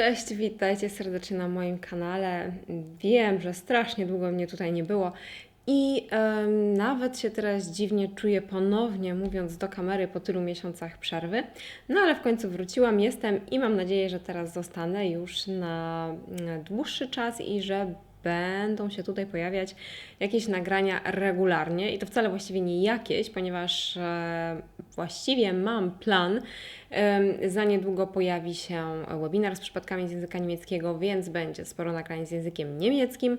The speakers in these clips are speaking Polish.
Cześć, witajcie serdecznie na moim kanale. Wiem, że strasznie długo mnie tutaj nie było i nawet się teraz dziwnie czuję ponownie mówiąc do kamery po tylu miesiącach przerwy. No ale w końcu wróciłam, jestem i mam nadzieję, że teraz zostanę już na mm, dłuższy czas i że będą się tutaj pojawiać jakieś nagrania regularnie i to wcale właściwie nie jakieś, ponieważ e, właściwie mam plan. Za niedługo pojawi się webinar z przypadkami z języka niemieckiego, więc będzie sporo nagrań z językiem niemieckim.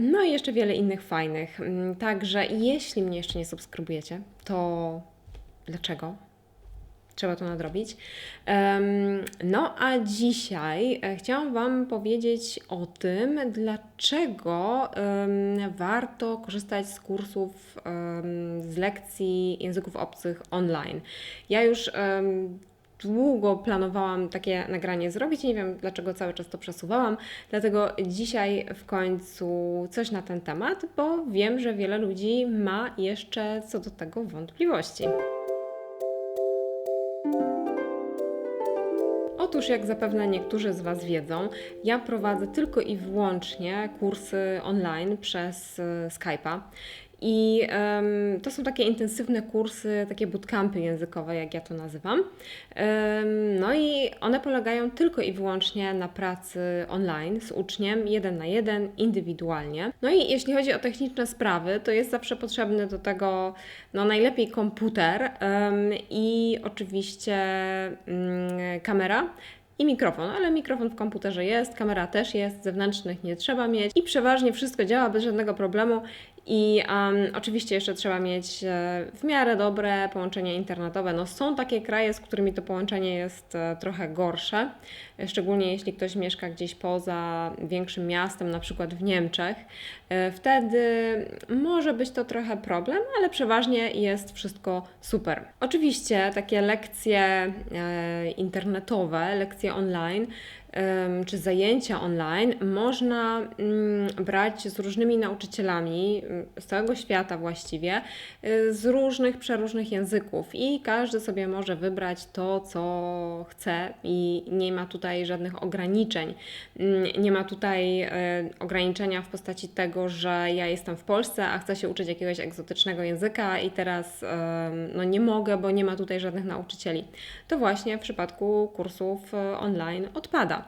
No i jeszcze wiele innych fajnych. Mm, Także jeśli mnie jeszcze nie subskrybujecie, to dlaczego? Trzeba to nadrobić. No a dzisiaj e, chciałam Wam powiedzieć o tym, dlaczego warto korzystać z kursów, z lekcji języków obcych online. Ja już długo planowałam takie nagranie zrobić nie wiem dlaczego cały czas to przesuwałam, dlatego dzisiaj w końcu coś na ten temat, bo wiem, że wiele ludzi ma jeszcze co do tego wątpliwości. Otóż, jak zapewne niektórzy z Was wiedzą, ja prowadzę tylko i wyłącznie kursy online przez y, Skype'a. I em, to są takie intensywne kursy, takie bootcampy językowe, jak ja to nazywam. Em, no i one polegają tylko i wyłącznie na pracy online z uczniem, jeden na jeden, indywidualnie. No i jeśli chodzi o techniczne sprawy, to jest zawsze potrzebny do tego no najlepiej komputer em, i oczywiście mm, kamera i mikrofon, ale mikrofon w komputerze jest, kamera też jest, zewnętrznych nie trzeba mieć i przeważnie wszystko działa bez żadnego problemu. I em, oczywiście jeszcze trzeba mieć e, w miarę dobre połączenie internetowe. No, są takie kraje, z którymi to połączenie jest e, trochę gorsze, szczególnie jeśli ktoś mieszka gdzieś poza większym miastem, na przykład w Niemczech. E, Wtedy może być to trochę problem, ale przeważnie jest wszystko super. Oczywiście takie lekcje internetowe, lekcje online czy zajęcia online można mm, brać z różnymi nauczycielami mm, z całego świata właściwie, y, z różnych, przeróżnych języków i każdy sobie może wybrać to, co chce i nie ma tutaj żadnych ograniczeń. Mm, Nie ma tutaj e, ograniczenia w postaci tego, że ja jestem w Polsce, a chcę się uczyć jakiegoś egzotycznego języka i teraz no nie mogę, bo nie ma tutaj żadnych nauczycieli. To właśnie w przypadku kursów e, online odpada.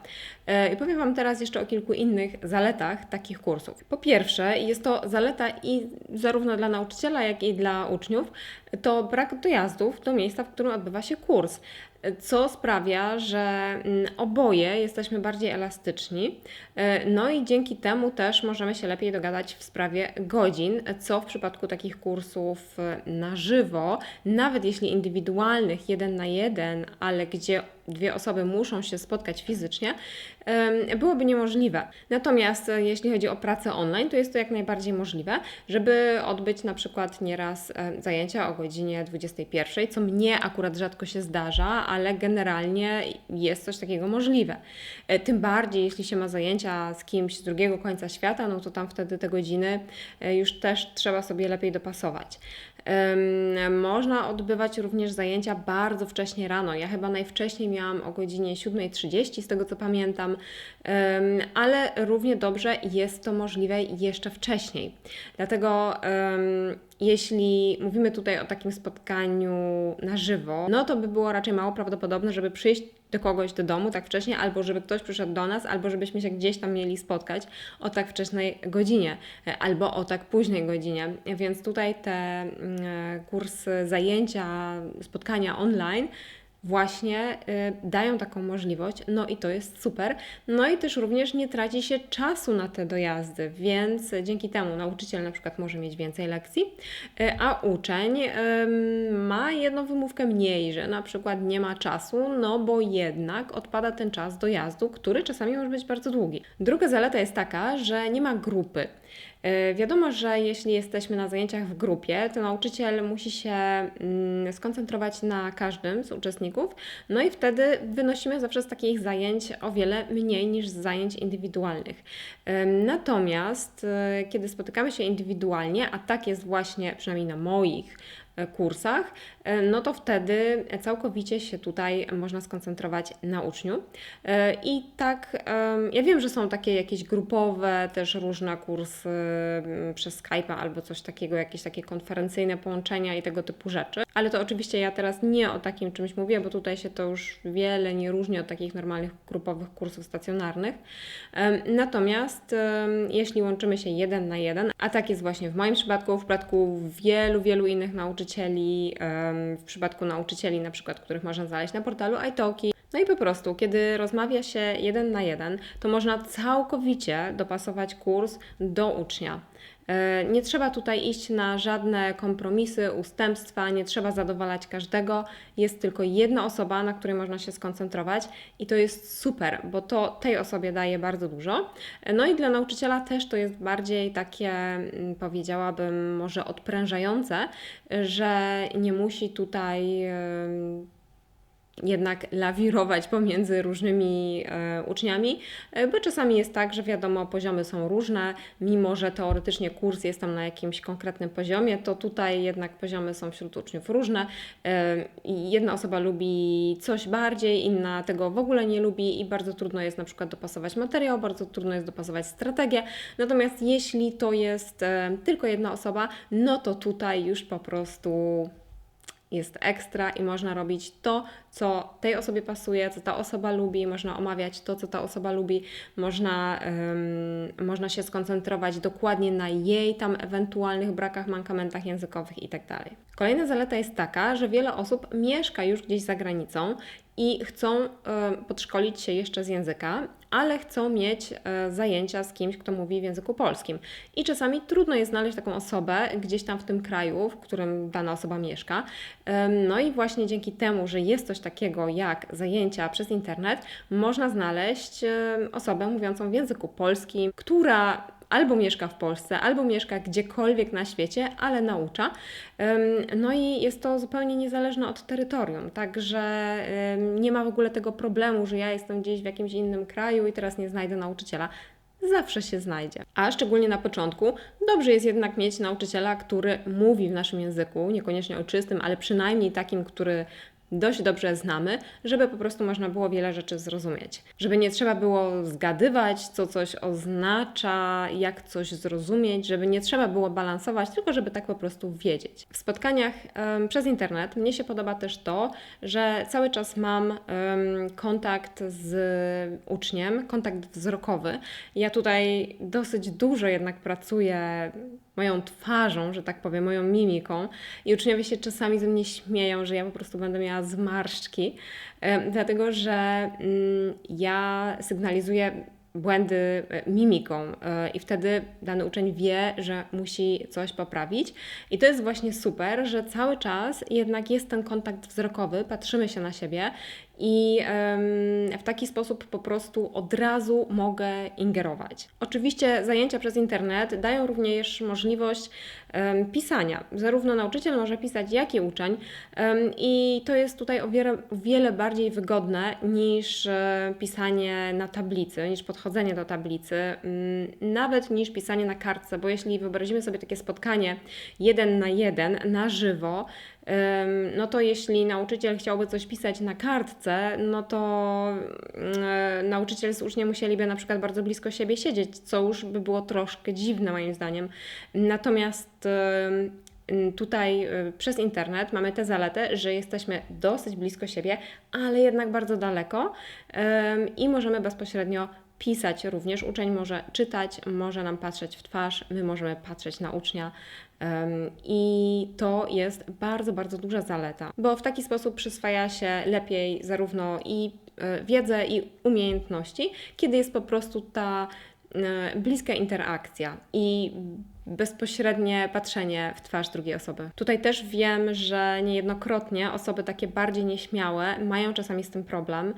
E, I powiem Wam teraz jeszcze o kilku innych zaletach takich kursów. Po pierwsze, jest to zaleta i zarówno dla nauczyciela, jak i dla uczniów, to brak dojazdów do miejsca, w którym odbywa się kurs co sprawia, że mm, oboje jesteśmy bardziej elastyczni. E, No i dzięki temu też możemy się lepiej dogadać w sprawie godzin, co w przypadku takich kursów e, na żywo, nawet jeśli indywidualnych, jeden na jeden, ale gdzie dwie osoby muszą się spotkać fizycznie, byłoby niemożliwe. Natomiast e, jeśli chodzi o pracę online, to jest to jak najbardziej możliwe, żeby odbyć na przykład nieraz zajęcia o godzinie 21, co mnie akurat rzadko się zdarza, ale generalnie jest coś takiego możliwe. E, Tym bardziej, jeśli się ma zajęcia z kimś z drugiego końca świata, no to tam wtedy te godziny e, już też trzeba sobie lepiej dopasować. Można odbywać również zajęcia bardzo wcześnie rano. Ja chyba najwcześniej miałam o godzinie 7.30, z tego co pamiętam, ale równie dobrze jest to możliwe jeszcze wcześniej. Dlatego jeśli mówimy tutaj o takim spotkaniu na żywo, no to by było raczej mało prawdopodobne, żeby przyjść do kogoś do domu tak wcześnie, albo żeby ktoś przyszedł do nas, albo żebyśmy się gdzieś tam mieli spotkać o tak wczesnej godzinie, e, albo o tak późnej godzinie. Więc tutaj te mm, e, kursy, zajęcia, spotkania online właśnie y, dają taką możliwość, no i to jest super. No i też również nie traci się czasu na te dojazdy, więc dzięki temu nauczyciel na przykład może mieć więcej lekcji, y, a uczeń ym, ma jedną wymówkę mniej, że na przykład nie ma czasu, no bo jednak odpada ten czas dojazdu, który czasami może być bardzo długi. Druga zaleta jest taka, że nie ma grupy. E, Wiadomo, że jeśli jesteśmy na zajęciach w grupie, to nauczyciel musi się mm, skoncentrować na każdym z uczestników, no i wtedy wynosimy zawsze z takich zajęć o wiele mniej niż z zajęć indywidualnych. Natomiast e, kiedy spotykamy się indywidualnie, a tak jest właśnie przynajmniej na moich e, kursach, no to wtedy całkowicie się tutaj można skoncentrować na uczniu. E, I tak, ja wiem, że są takie jakieś grupowe, też różne kursy przez Skype'a albo coś takiego, jakieś takie konferencyjne połączenia i tego typu rzeczy, ale to oczywiście ja teraz nie o takim czymś mówię, bo tutaj się to już wiele nie różni od takich normalnych grupowych kursów stacjonarnych. Natomiast jeśli łączymy się jeden na jeden, a tak jest właśnie w moim przypadku, w przypadku wielu, wielu innych nauczycieli, w przypadku nauczycieli na przykład, których można znaleźć na portalu iTalki, no i po prostu, kiedy rozmawia się jeden na jeden, to można całkowicie dopasować kurs do ucznia. E, Nie trzeba tutaj iść na żadne kompromisy, ustępstwa, nie trzeba zadowalać każdego. Jest tylko jedna osoba, na której można się skoncentrować i to jest super, bo to tej osobie daje bardzo dużo. E, No i dla nauczyciela też to jest bardziej takie, mm, powiedziałabym, może odprężające, że nie musi tutaj. Jednak lawirować pomiędzy różnymi e, uczniami, e, bo czasami jest tak, że wiadomo, poziomy są różne, mimo że teoretycznie kurs jest tam na jakimś konkretnym poziomie, to tutaj jednak poziomy są wśród uczniów różne. E, jedna osoba lubi coś bardziej, inna tego w ogóle nie lubi i bardzo trudno jest na przykład dopasować materiał, bardzo trudno jest dopasować strategię, natomiast jeśli to jest tylko jedna osoba, no to tutaj już po prostu jest ekstra i można robić to, co tej osobie pasuje, co ta osoba lubi, można omawiać to, co ta osoba lubi, można, można się skoncentrować dokładnie na jej tam ewentualnych brakach, mankamentach językowych itd. Kolejna zaleta jest taka, że wiele osób mieszka już gdzieś za granicą i chcą ym, podszkolić się jeszcze z języka, ale chcą mieć e, zajęcia z kimś, kto mówi w języku polskim. I czasami trudno jest znaleźć taką osobę gdzieś tam w tym kraju, w którym dana osoba mieszka. Em, No i właśnie dzięki temu, że jest coś takiego jak zajęcia przez internet, można znaleźć em, osobę mówiącą w języku polskim, która albo mieszka w Polsce, albo mieszka gdziekolwiek na świecie, ale naucza. No i jest to zupełnie niezależne od terytorium, także nie ma w ogóle tego problemu, że ja jestem gdzieś w jakimś innym kraju i teraz nie znajdę nauczyciela. Zawsze się znajdzie. A szczególnie na początku, dobrze jest jednak mieć nauczyciela, który mówi w naszym języku, niekoniecznie ojczystym, ale przynajmniej takim, który dość dobrze znamy, żeby po prostu można było wiele rzeczy zrozumieć. Żeby nie trzeba było zgadywać, co coś oznacza, jak coś zrozumieć, żeby nie trzeba było balansować, tylko żeby tak po prostu wiedzieć. W spotkaniach em, przez internet mnie się podoba też to, że cały czas mam em, kontakt z uczniem, kontakt wzrokowy. Ja tutaj dosyć dużo jednak pracuję moją twarzą, że tak powiem, moją mimiką i uczniowie się czasami ze mnie śmieją, że ja po prostu będę miała zmarszczki, em, dlatego że mm, ja sygnalizuję błędy e, mimiką e, i wtedy dany uczeń wie, że musi coś poprawić. I to jest właśnie super, że cały czas jednak jest ten kontakt wzrokowy, patrzymy się na siebie i w taki sposób po prostu od razu mogę ingerować. Oczywiście zajęcia przez internet dają również możliwość pisania. Zarówno nauczyciel może pisać, jak i uczeń i to jest tutaj o wiele, wiele bardziej wygodne niż e, pisanie na tablicy, niż podchodzenie do tablicy, mm, nawet niż pisanie na kartce, bo jeśli wyobrazimy sobie takie spotkanie jeden na jeden, na żywo, no to jeśli nauczyciel chciałby coś pisać na kartce, no to yy, nauczyciel z uczniem musieliby na przykład bardzo blisko siebie siedzieć, co już by było troszkę dziwne moim zdaniem. Natomiast tutaj yy, przez internet mamy tę zaletę, że jesteśmy dosyć blisko siebie, ale jednak bardzo daleko i możemy bezpośrednio pisać również. Uczeń może czytać, może nam patrzeć w twarz, my możemy patrzeć na ucznia. I to jest bardzo, bardzo duża zaleta, bo w taki sposób przyswaja się lepiej zarówno i e, wiedzę, i umiejętności, kiedy jest po prostu ta e, bliska interakcja i bezpośrednie patrzenie w twarz drugiej osoby. Tutaj też wiem, że niejednokrotnie osoby takie bardziej nieśmiałe mają czasami z tym problem em,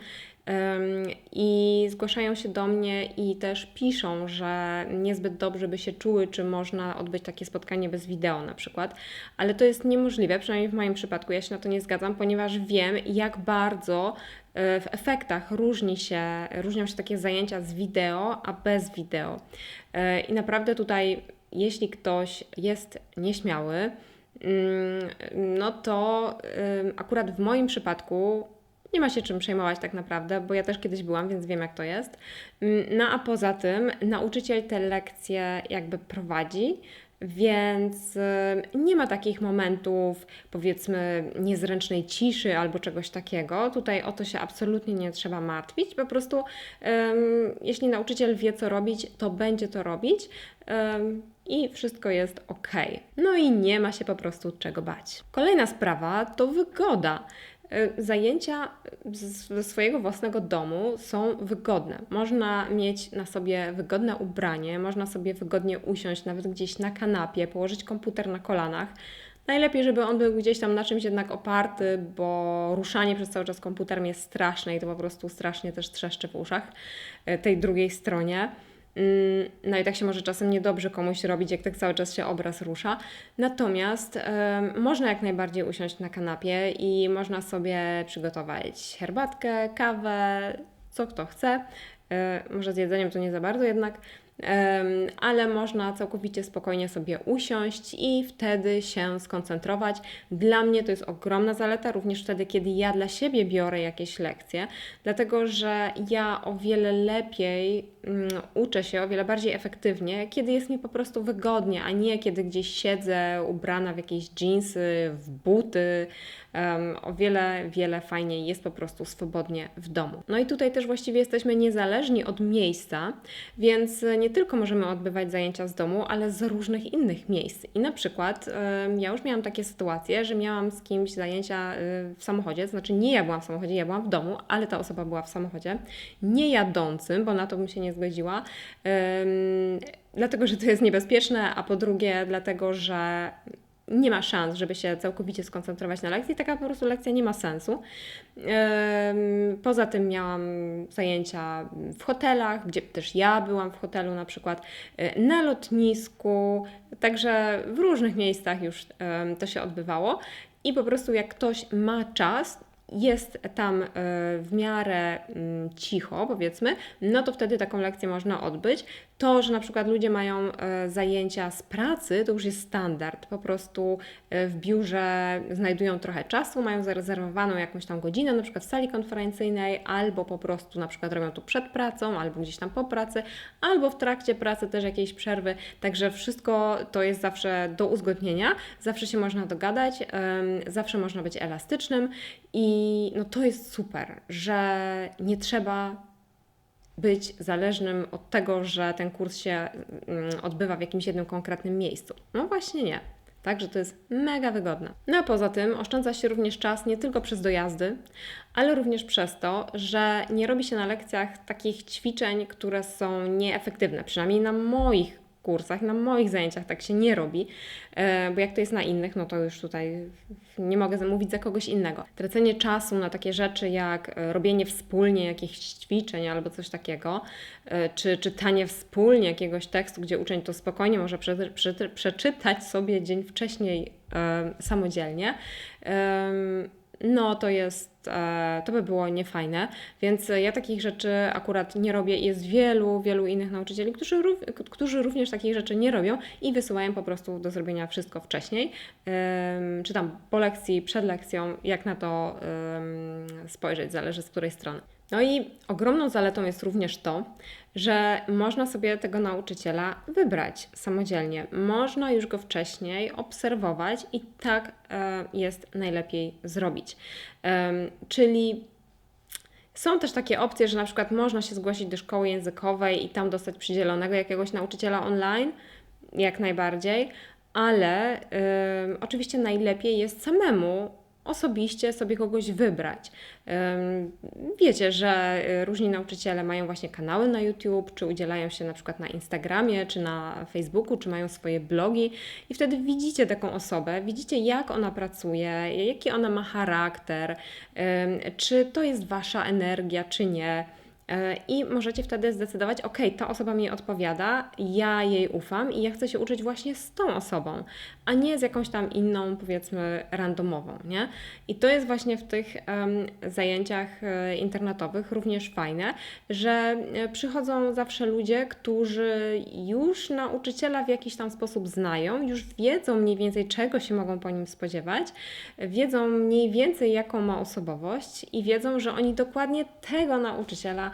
i zgłaszają się do mnie i też piszą, że niezbyt dobrze by się czuły, czy można odbyć takie spotkanie bez wideo na przykład, ale to jest niemożliwe, przynajmniej w moim przypadku. Ja się na to nie zgadzam, ponieważ wiem, jak bardzo e, w efektach różni się, różnią się takie zajęcia z wideo, a bez wideo. E, I naprawdę tutaj, jeśli ktoś jest nieśmiały, no to akurat w moim przypadku nie ma się czym przejmować tak naprawdę, bo ja też kiedyś byłam, więc wiem jak to jest. No a poza tym nauczyciel te lekcje jakby prowadzi, więc nie ma takich momentów, powiedzmy, niezręcznej ciszy albo czegoś takiego. Tutaj o to się absolutnie nie trzeba martwić. Po prostu, um, jeśli nauczyciel wie, co robić, to będzie to robić. Um, i wszystko jest ok. No i nie ma się po prostu czego bać. Kolejna sprawa to wygoda. E, zajęcia ze swojego własnego domu są wygodne. Można mieć na sobie wygodne ubranie, można sobie wygodnie usiąść nawet gdzieś na kanapie, położyć komputer na kolanach. Najlepiej, żeby on był gdzieś tam na czymś jednak oparty, bo ruszanie przez cały czas komputerem jest straszne i to po prostu strasznie też trzeszczy w uszach e, tej drugiej stronie. Mm, no i tak się może czasem niedobrze komuś robić, jak tak cały czas się obraz rusza. Natomiast można jak najbardziej usiąść na kanapie i można sobie przygotować herbatkę, kawę, co kto chce. E, może z jedzeniem to nie za bardzo jednak ale można całkowicie spokojnie sobie usiąść i wtedy się skoncentrować. Dla mnie to jest ogromna zaleta, również wtedy, kiedy ja dla siebie biorę jakieś lekcje, dlatego że ja o wiele lepiej uczę się, o wiele bardziej efektywnie, kiedy jest mi po prostu wygodnie, a nie kiedy gdzieś siedzę ubrana w jakieś jeansy, w buty um, o wiele, wiele fajniej jest po prostu swobodnie w domu. No i tutaj też właściwie jesteśmy niezależni od miejsca, więc nie tylko możemy odbywać zajęcia z domu, ale z różnych innych miejsc. I na przykład um, ja już miałam takie sytuacje, że miałam z kimś zajęcia y, w samochodzie, znaczy nie ja byłam w samochodzie, ja byłam w domu, ale ta osoba była w samochodzie, nie jadącym, bo na to bym się nie zgodziła. Dlatego, że to jest niebezpieczne, a po drugie, dlatego, że nie ma szans, żeby się całkowicie skoncentrować na lekcji. Taka po prostu lekcja nie ma sensu. Poza tym miałam zajęcia w hotelach, gdzie też ja byłam w hotelu na przykład, e, na lotnisku, także w różnych miejscach już to się odbywało. I po prostu jak ktoś ma czas, jest tam e, w miarę mm, cicho, powiedzmy, no to wtedy taką lekcję można odbyć. To, że na przykład ludzie mają e, zajęcia z pracy, to już jest standard. Po prostu e, w biurze znajdują trochę czasu, mają zarezerwowaną jakąś tam godzinę, na przykład w sali konferencyjnej, albo po prostu na przykład robią to przed pracą, albo gdzieś tam po pracy, albo w trakcie pracy też jakiejś przerwy. Także wszystko to jest zawsze do uzgodnienia, zawsze się można dogadać, zawsze można być elastycznym i no to jest super, że nie trzeba być zależnym od tego, że ten kurs się mm, odbywa w jakimś jednym konkretnym miejscu. No właśnie nie. Także to jest mega wygodne. No a poza tym oszczędza się również czas nie tylko przez dojazdy, ale również przez to, że nie robi się na lekcjach takich ćwiczeń, które są nieefektywne. Przynajmniej na moich kursach, na moich zajęciach tak się nie robi, e, bo jak to jest na innych, no to już tutaj nie mogę zamówić za kogoś innego. Tracenie czasu na takie rzeczy jak e, robienie wspólnie jakichś ćwiczeń albo coś takiego, e, czy czytanie wspólnie jakiegoś tekstu, gdzie uczeń to spokojnie może przeczytać sobie dzień wcześniej samodzielnie no to jest, e, to by było niefajne, więc ja takich rzeczy akurat nie robię. Jest wielu, wielu innych nauczycieli, którzy, którzy również takich rzeczy nie robią i wysyłają po prostu do zrobienia wszystko wcześniej, czy tam po lekcji, przed lekcją, jak na to spojrzeć, zależy z której strony. No i ogromną zaletą jest również to, że można sobie tego nauczyciela wybrać samodzielnie. Można już go wcześniej obserwować i tak e, jest najlepiej zrobić. Czyli są też takie opcje, że na przykład można się zgłosić do szkoły językowej i tam dostać przydzielonego jakiegoś nauczyciela online, jak najbardziej, ale oczywiście najlepiej jest samemu osobiście sobie kogoś wybrać. Wiecie, że y, różni nauczyciele mają właśnie kanały na YouTube, czy udzielają się na przykład na Instagramie, czy na Facebooku, czy mają swoje blogi i wtedy widzicie taką osobę, widzicie jak ona pracuje, jaki ona ma charakter, czy to jest wasza energia, czy nie. E, I możecie wtedy zdecydować, ok, ta osoba mi odpowiada, ja jej ufam i ja chcę się uczyć właśnie z tą osobą, a nie z jakąś tam inną, powiedzmy, randomową, nie? I to jest właśnie w tych um, zajęciach e, internetowych również fajne, że e, przychodzą zawsze ludzie, którzy już nauczyciela w jakiś tam sposób znają, już wiedzą mniej więcej, czego się mogą po nim spodziewać, wiedzą mniej więcej, jaką ma osobowość i wiedzą, że oni dokładnie tego nauczyciela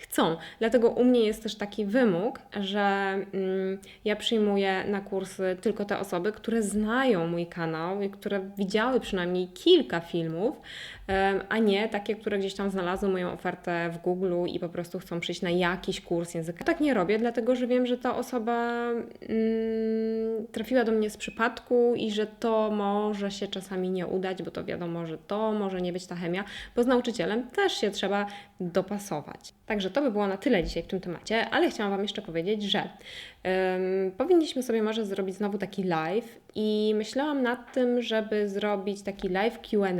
chcą. Dlatego u mnie jest też taki wymóg, że mm, ja przyjmuję na kursy tylko te osoby, które znają mój kanał i które widziały przynajmniej kilka filmów, a nie takie, które gdzieś tam znalazły moją ofertę w Google i po prostu chcą przyjść na jakiś kurs języka. Tak nie robię, dlatego że wiem, że ta osoba mm, trafiła do mnie z przypadku i że to może się czasami nie udać, bo to wiadomo, że to może nie być ta chemia, bo z nauczycielem też się trzeba dopasować. Także to by było na tyle dzisiaj w tym temacie, ale chciałam Wam jeszcze powiedzieć, że um, powinniśmy sobie może zrobić znowu taki live i myślałam nad tym, żeby zrobić taki live QA,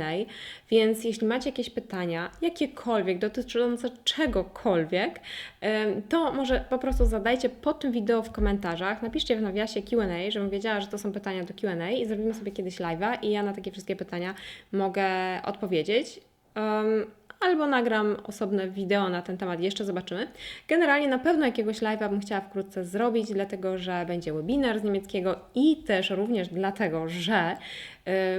więc jeśli macie jakieś pytania, jakiekolwiek dotyczące czegokolwiek, um, to może po prostu zadajcie pod tym wideo w komentarzach, napiszcie w nawiasie QA, żebym wiedziała, że to są pytania do QA i zrobimy sobie kiedyś live'a i ja na takie wszystkie pytania mogę odpowiedzieć. Um, albo nagram osobne wideo na ten temat, jeszcze zobaczymy. Generalnie na pewno jakiegoś live'a bym chciała wkrótce zrobić, dlatego że będzie webinar z niemieckiego i też również dlatego, że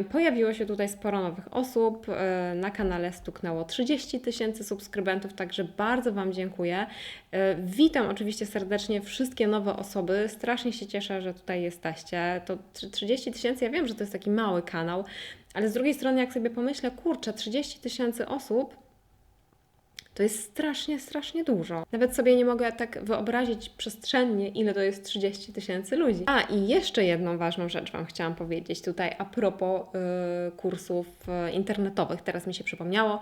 y, pojawiło się tutaj sporo nowych osób. Y, na kanale stuknęło 30 tysięcy subskrybentów, także bardzo Wam dziękuję. Y, witam oczywiście serdecznie wszystkie nowe osoby. Strasznie się cieszę, że tutaj jesteście. To 30 tysięcy, ja wiem, że to jest taki mały kanał, ale z drugiej strony, jak sobie pomyślę, kurczę, 30 tysięcy osób to jest strasznie, strasznie dużo. Nawet sobie nie mogę tak wyobrazić przestrzennie, ile to jest 30 tysięcy ludzi. A i jeszcze jedną ważną rzecz Wam chciałam powiedzieć tutaj a propos y, kursów y, internetowych. Teraz mi się przypomniało.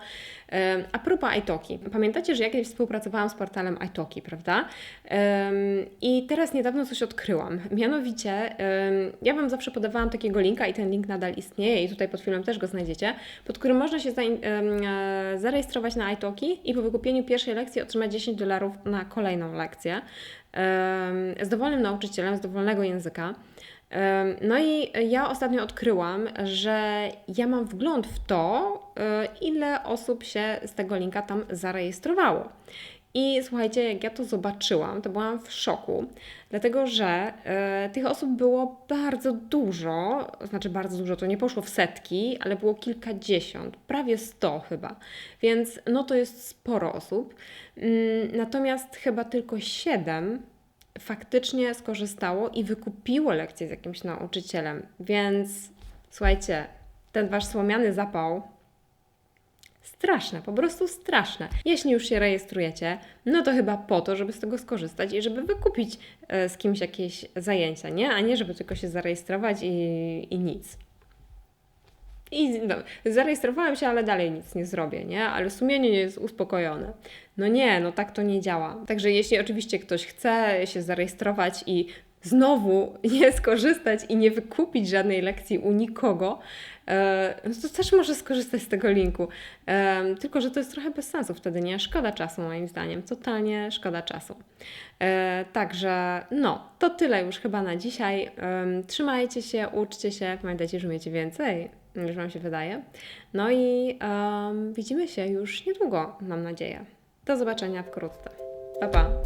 Y, a propos iTalki. Pamiętacie, że ja kiedyś współpracowałam z portalem iTalki, prawda? Y, I teraz niedawno coś odkryłam. Mianowicie, y, ja Wam zawsze podawałam takiego linka i ten link nadal istnieje i tutaj pod filmem też go znajdziecie, pod którym można się zarejestrować na iTalki i po wykupieniu pierwszej lekcji otrzymać 10 dolarów na kolejną lekcję z dowolnym nauczycielem, z dowolnego języka. No i ja ostatnio odkryłam, że ja mam wgląd w to, e, ile osób się z tego linka tam zarejestrowało. I słuchajcie, jak ja to zobaczyłam, to byłam w szoku, dlatego że e, tych osób było bardzo dużo, znaczy bardzo dużo, to nie poszło w setki, ale było kilkadziesiąt, prawie sto chyba, więc no to jest sporo osób. Mm, natomiast chyba tylko siedem faktycznie skorzystało i wykupiło lekcję z jakimś nauczycielem, więc słuchajcie, ten wasz słomiany zapał Straszne, po prostu straszne. Jeśli już się rejestrujecie, no to chyba po to, żeby z tego skorzystać i żeby wykupić e, z kimś jakieś zajęcia, nie? A nie, żeby tylko się zarejestrować i, i nic. I no, zarejestrowałem się, ale dalej nic nie zrobię, nie? Ale sumienie jest uspokojone. No nie, no tak to nie działa. Także jeśli oczywiście ktoś chce się zarejestrować i znowu nie skorzystać i nie wykupić żadnej lekcji u nikogo, e, no to też może skorzystać z tego linku. E, tylko, że to jest trochę bez sensu wtedy, nie? Szkoda czasu moim zdaniem, totalnie szkoda czasu. E, także no, to tyle już chyba na dzisiaj. Trzymajcie się, uczcie się, pamiętajcie, że umiecie więcej niż Wam się wydaje. No i um, widzimy się już niedługo, mam nadzieję. Do zobaczenia wkrótce. Pa, pa!